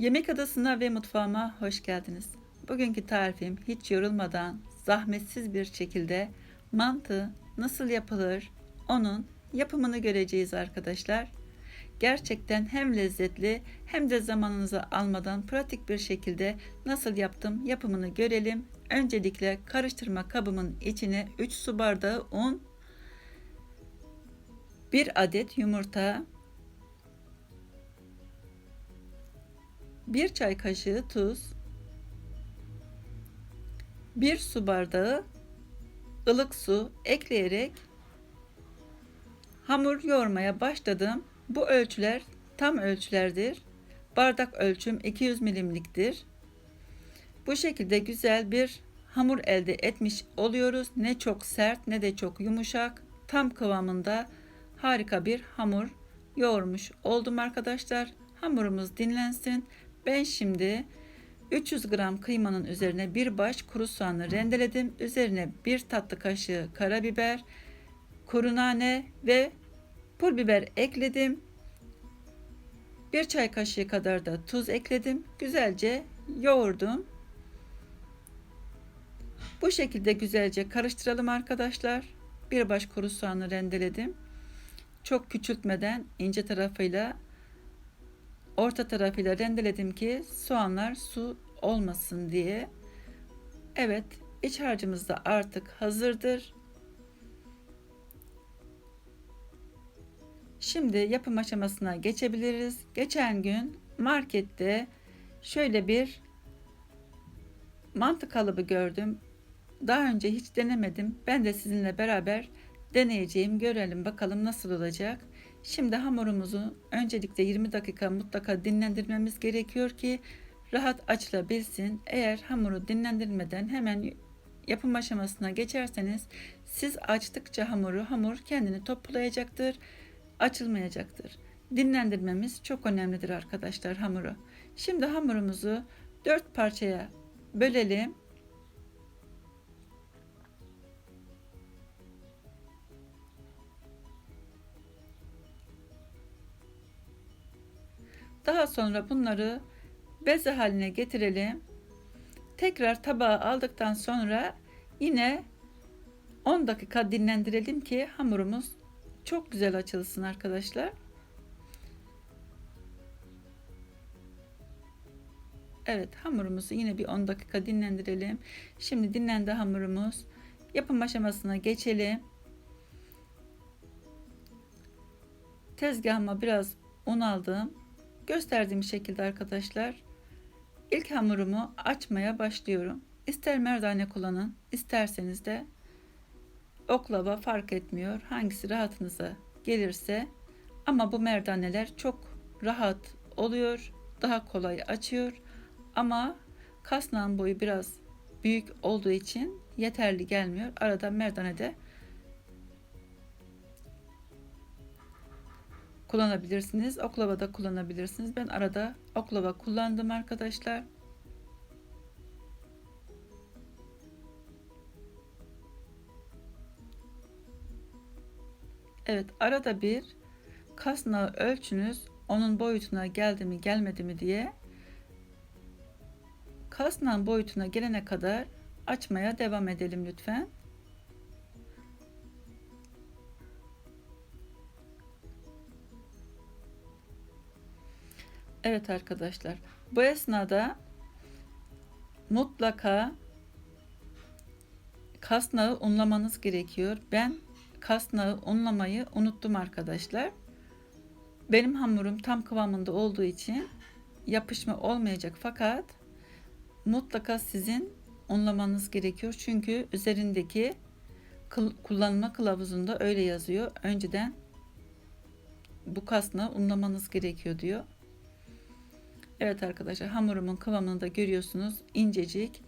Yemek adasına ve mutfağıma hoş geldiniz. Bugünkü tarifim hiç yorulmadan, zahmetsiz bir şekilde mantı nasıl yapılır onun yapımını göreceğiz arkadaşlar. Gerçekten hem lezzetli hem de zamanınızı almadan pratik bir şekilde nasıl yaptım yapımını görelim. Öncelikle karıştırma kabımın içine 3 su bardağı un, 1 adet yumurta, 1 çay kaşığı tuz, 1 su bardağı ılık su ekleyerek hamur yoğurmaya başladım. Bu ölçüler tam ölçülerdir. Bardak ölçüm 200 milimliktir. Bu şekilde güzel bir hamur elde etmiş oluyoruz. Ne çok sert ne de çok yumuşak. Tam kıvamında harika bir hamur yoğurmuş oldum arkadaşlar. Hamurumuz dinlensin. Ben şimdi 300 gram kıymanın üzerine bir baş kuru soğanı rendeledim. Üzerine bir tatlı kaşığı karabiber, kuru nane ve pul biber ekledim. Bir çay kaşığı kadar da tuz ekledim. Güzelce yoğurdum. Bu şekilde güzelce karıştıralım arkadaşlar. Bir baş kuru soğanı rendeledim. Çok küçültmeden ince tarafıyla orta tarafıyla rendeledim ki soğanlar su olmasın diye. Evet, iç harcımız da artık hazırdır. Şimdi yapım aşamasına geçebiliriz. Geçen gün markette şöyle bir mantı kalıbı gördüm. Daha önce hiç denemedim. Ben de sizinle beraber deneyeceğim. Görelim bakalım nasıl olacak. Şimdi hamurumuzu öncelikle 20 dakika mutlaka dinlendirmemiz gerekiyor ki rahat açılabilsin. Eğer hamuru dinlendirmeden hemen yapım aşamasına geçerseniz siz açtıkça hamuru hamur kendini toplayacaktır, açılmayacaktır. Dinlendirmemiz çok önemlidir arkadaşlar hamuru. Şimdi hamurumuzu 4 parçaya bölelim. Daha sonra bunları beze haline getirelim. Tekrar tabağa aldıktan sonra yine 10 dakika dinlendirelim ki hamurumuz çok güzel açılsın arkadaşlar. Evet hamurumuzu yine bir 10 dakika dinlendirelim. Şimdi dinlendi hamurumuz. Yapım aşamasına geçelim. Tezgahıma biraz un aldım. Gösterdiğim şekilde arkadaşlar ilk hamurumu açmaya başlıyorum. İster merdane kullanın, isterseniz de oklava fark etmiyor. Hangisi rahatınıza gelirse ama bu merdaneler çok rahat oluyor. Daha kolay açıyor. Ama kasnağın boyu biraz büyük olduğu için yeterli gelmiyor. Arada merdane kullanabilirsiniz. Oklava da kullanabilirsiniz. Ben arada oklava kullandım arkadaşlar. Evet arada bir kasnağı ölçünüz onun boyutuna geldi mi gelmedi mi diye kasnağın boyutuna gelene kadar açmaya devam edelim lütfen. Evet arkadaşlar bu esnada mutlaka kasnağı unlamanız gerekiyor. Ben kasnağı unlamayı unuttum arkadaşlar. Benim hamurum tam kıvamında olduğu için yapışma olmayacak fakat mutlaka sizin unlamanız gerekiyor. Çünkü üzerindeki kullanma kılavuzunda öyle yazıyor. Önceden bu kasnağı unlamanız gerekiyor diyor. Evet arkadaşlar hamurumun kıvamını da görüyorsunuz. incecik.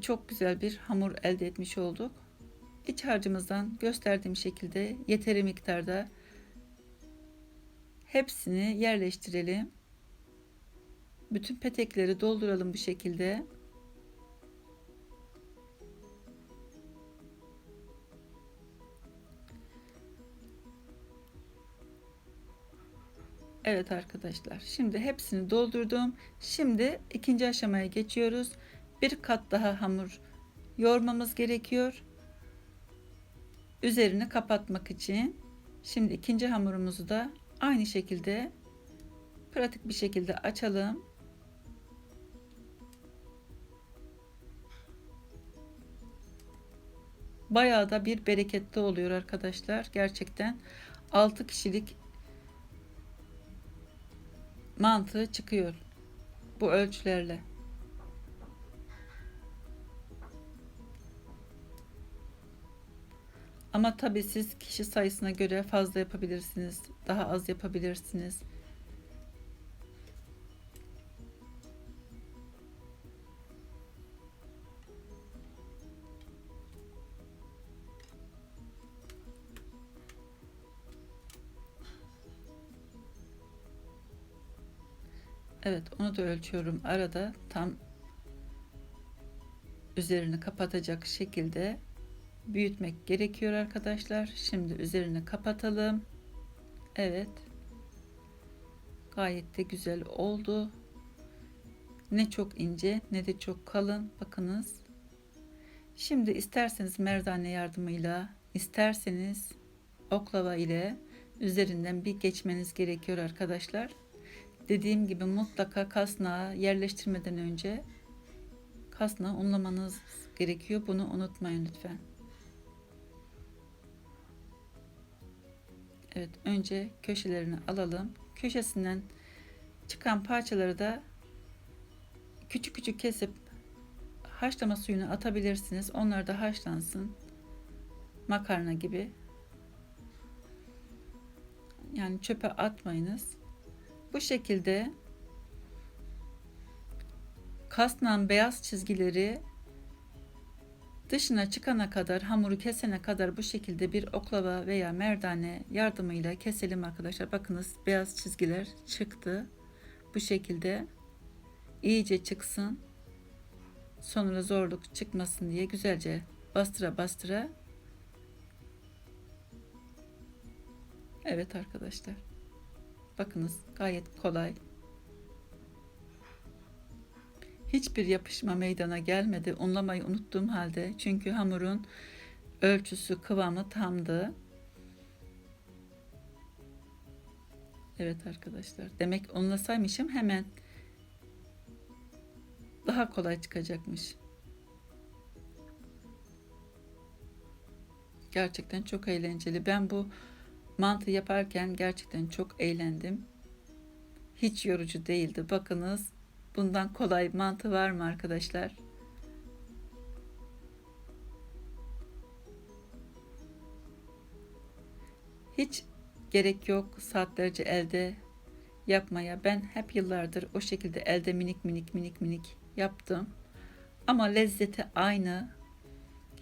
Çok güzel bir hamur elde etmiş olduk. İç harcımızdan gösterdiğim şekilde yeteri miktarda hepsini yerleştirelim. Bütün petekleri dolduralım bu şekilde. Evet arkadaşlar. Şimdi hepsini doldurdum. Şimdi ikinci aşamaya geçiyoruz. Bir kat daha hamur yoğurmamız gerekiyor. Üzerini kapatmak için. Şimdi ikinci hamurumuzu da aynı şekilde pratik bir şekilde açalım. Bayağı da bir bereketli oluyor arkadaşlar. Gerçekten 6 kişilik mantığı çıkıyor bu ölçülerle. Ama tabii siz kişi sayısına göre fazla yapabilirsiniz, daha az yapabilirsiniz. Evet, onu da ölçüyorum. Arada tam üzerini kapatacak şekilde büyütmek gerekiyor arkadaşlar. Şimdi üzerini kapatalım. Evet. Gayet de güzel oldu. Ne çok ince ne de çok kalın. Bakınız. Şimdi isterseniz merdane yardımıyla, isterseniz oklava ile üzerinden bir geçmeniz gerekiyor arkadaşlar. Dediğim gibi mutlaka kasnağı yerleştirmeden önce kasnağı unlamanız gerekiyor. Bunu unutmayın lütfen. Evet önce köşelerini alalım. Köşesinden çıkan parçaları da küçük küçük kesip haşlama suyunu atabilirsiniz. Onlar da haşlansın. Makarna gibi. Yani çöpe atmayınız. Bu şekilde kasnan beyaz çizgileri Dışına çıkana kadar, hamuru kesene kadar bu şekilde bir oklava veya merdane yardımıyla keselim arkadaşlar. Bakınız beyaz çizgiler çıktı. Bu şekilde iyice çıksın. Sonra zorluk çıkmasın diye güzelce bastıra bastıra. Evet arkadaşlar. Bakınız gayet kolay. Hiçbir yapışma meydana gelmedi. Unlamayı unuttuğum halde. Çünkü hamurun ölçüsü, kıvamı tamdı. Evet arkadaşlar. Demek unlasaymışım hemen daha kolay çıkacakmış. Gerçekten çok eğlenceli. Ben bu mantı yaparken gerçekten çok eğlendim. Hiç yorucu değildi. Bakınız Bundan kolay mantı var mı arkadaşlar? Hiç gerek yok saatlerce elde yapmaya. Ben hep yıllardır o şekilde elde minik minik minik minik yaptım. Ama lezzeti aynı.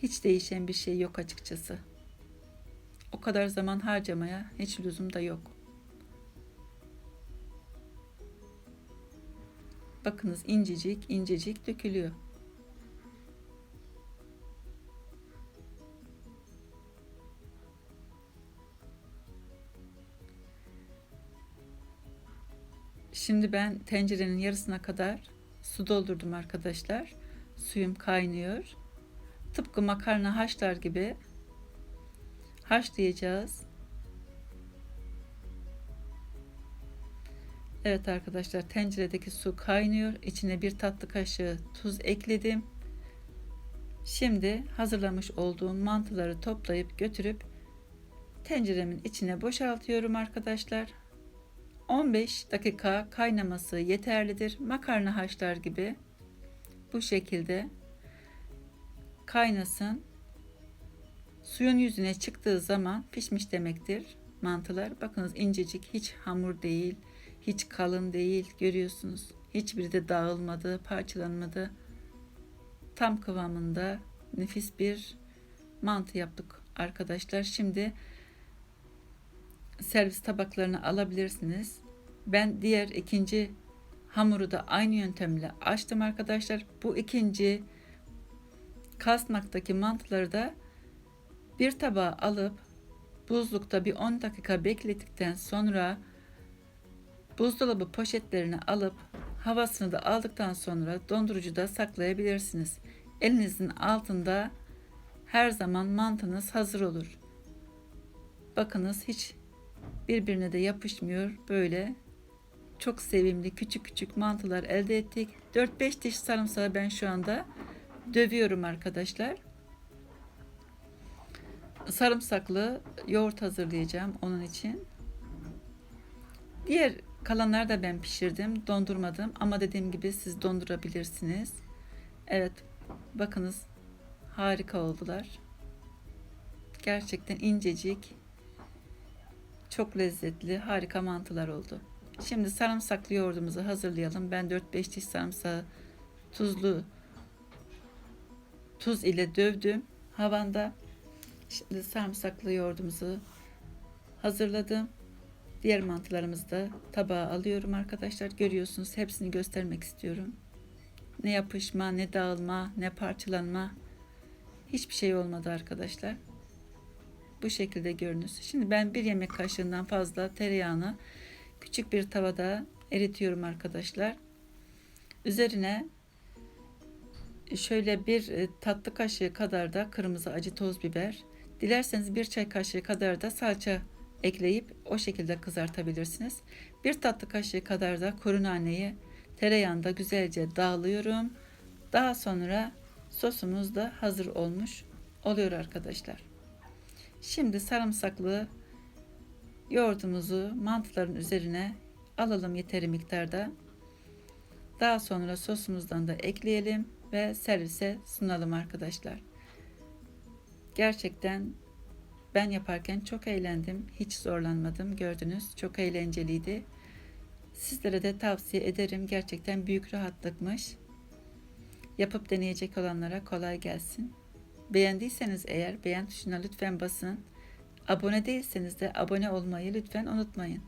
Hiç değişen bir şey yok açıkçası. O kadar zaman harcamaya hiç lüzum da yok. Bakınız incecik incecik dökülüyor. Şimdi ben tencerenin yarısına kadar su doldurdum arkadaşlar. Suyum kaynıyor. Tıpkı makarna haşlar gibi haşlayacağız. Evet arkadaşlar tenceredeki su kaynıyor. İçine bir tatlı kaşığı tuz ekledim. Şimdi hazırlamış olduğum mantıları toplayıp götürüp tenceremin içine boşaltıyorum arkadaşlar. 15 dakika kaynaması yeterlidir. Makarna haşlar gibi bu şekilde kaynasın. Suyun yüzüne çıktığı zaman pişmiş demektir mantılar. Bakınız incecik hiç hamur değil hiç kalın değil görüyorsunuz. Hiçbiri de dağılmadı, parçalanmadı. Tam kıvamında nefis bir mantı yaptık arkadaşlar. Şimdi servis tabaklarını alabilirsiniz. Ben diğer ikinci hamuru da aynı yöntemle açtım arkadaşlar. Bu ikinci kasnaktaki mantıları da bir tabağa alıp buzlukta bir 10 dakika beklettikten sonra buzdolabı poşetlerini alıp havasını da aldıktan sonra dondurucuda saklayabilirsiniz. Elinizin altında her zaman mantınız hazır olur. Bakınız hiç birbirine de yapışmıyor. Böyle çok sevimli küçük küçük mantılar elde ettik. 4-5 diş sarımsağı ben şu anda dövüyorum arkadaşlar. Sarımsaklı yoğurt hazırlayacağım onun için. Diğer kalanları da ben pişirdim, dondurmadım ama dediğim gibi siz dondurabilirsiniz. Evet, bakınız harika oldular. Gerçekten incecik, çok lezzetli, harika mantılar oldu. Şimdi sarımsaklı yoğurdumuzu hazırlayalım. Ben 4-5 diş sarımsağı tuzlu tuz ile dövdüm havanda. Şimdi sarımsaklı yoğurdumuzu hazırladım. Diğer mantılarımızı da tabağa alıyorum arkadaşlar. Görüyorsunuz hepsini göstermek istiyorum. Ne yapışma, ne dağılma, ne parçalanma. Hiçbir şey olmadı arkadaşlar. Bu şekilde görünüz. Şimdi ben bir yemek kaşığından fazla tereyağını küçük bir tavada eritiyorum arkadaşlar. Üzerine şöyle bir e, tatlı kaşığı kadar da kırmızı acı toz biber, dilerseniz bir çay kaşığı kadar da salça ekleyip o şekilde kızartabilirsiniz. Bir tatlı kaşığı kadar da kuru naneyi tereyağında güzelce dağılıyorum. Daha sonra sosumuz da hazır olmuş oluyor arkadaşlar. Şimdi sarımsaklı yoğurdumuzu mantıların üzerine alalım yeteri miktarda. Daha sonra sosumuzdan da ekleyelim ve servise sunalım arkadaşlar. Gerçekten ben yaparken çok eğlendim. Hiç zorlanmadım. Gördünüz. Çok eğlenceliydi. Sizlere de tavsiye ederim. Gerçekten büyük rahatlıkmış. Yapıp deneyecek olanlara kolay gelsin. Beğendiyseniz eğer beğen tuşuna lütfen basın. Abone değilseniz de abone olmayı lütfen unutmayın.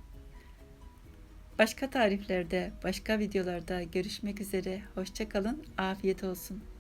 Başka tariflerde, başka videolarda görüşmek üzere. Hoşçakalın. Afiyet olsun.